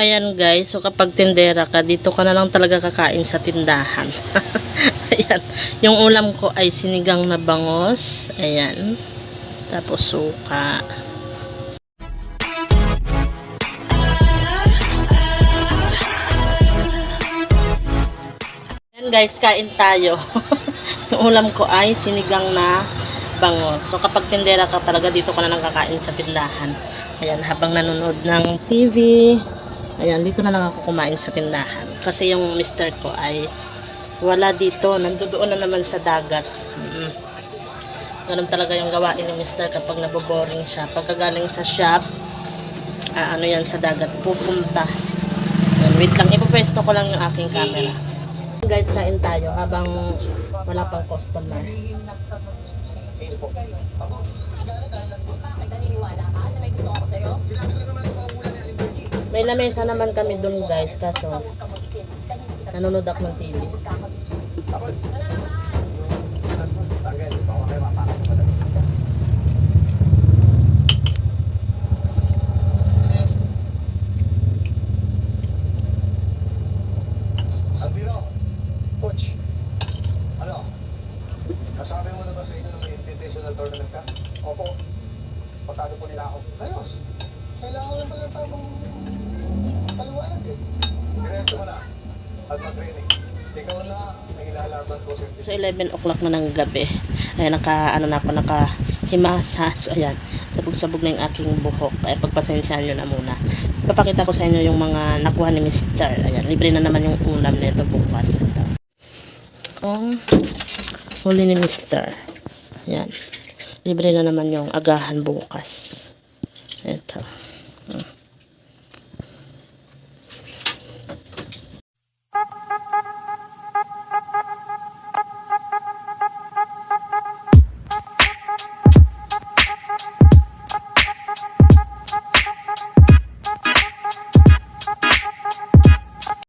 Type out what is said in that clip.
Ayan guys, so kapag tindera ka, dito ka na lang talaga kakain sa tindahan. Ayan, yung ulam ko ay sinigang na bangos. Ayan, tapos suka. Ayan guys, kain tayo. yung ulam ko ay sinigang na bangos. So kapag tindera ka talaga, dito ka na lang kakain sa tindahan. Ayan, habang nanonood ng TV, ayan, dito na lang ako kumain sa tindahan. Kasi yung mister ko ay wala dito, nandoon na naman sa dagat. Mm. Ganun talaga yung gawain ni mister kapag naboboring siya. Pagkagaling sa shop, ah, ano yan sa dagat, pupunta. Ayan, wait lang, ipopwesto ko lang yung aking camera. Guys, kain tayo habang wala pang customer. May lamesa naman kami dun guys, kaso nanonood ako ng TV. Sandino, Coach, ano? Nasabi mo na ba sa inyo na may invitational tournament ka? Opo. Patado po nila ako. Ayos. Kailangan naman ng tamang paliwanag eh. Diretso mo na. At mag-training. Ikaw na ang ilalaban ko sa So 11 o'clock na ng gabi. Ayan, naka, ano na ako, naka himasa. So ayan, sabog-sabog na yung aking buhok. Kaya pagpasensyahan nyo na muna. Papakita ko sa inyo yung mga nakuha ni Mr. Ayan, libre na naman yung ulam nito bukas. Oh, huli ni Mr. Ayan. Libre na naman yung agahan bukas. Ito.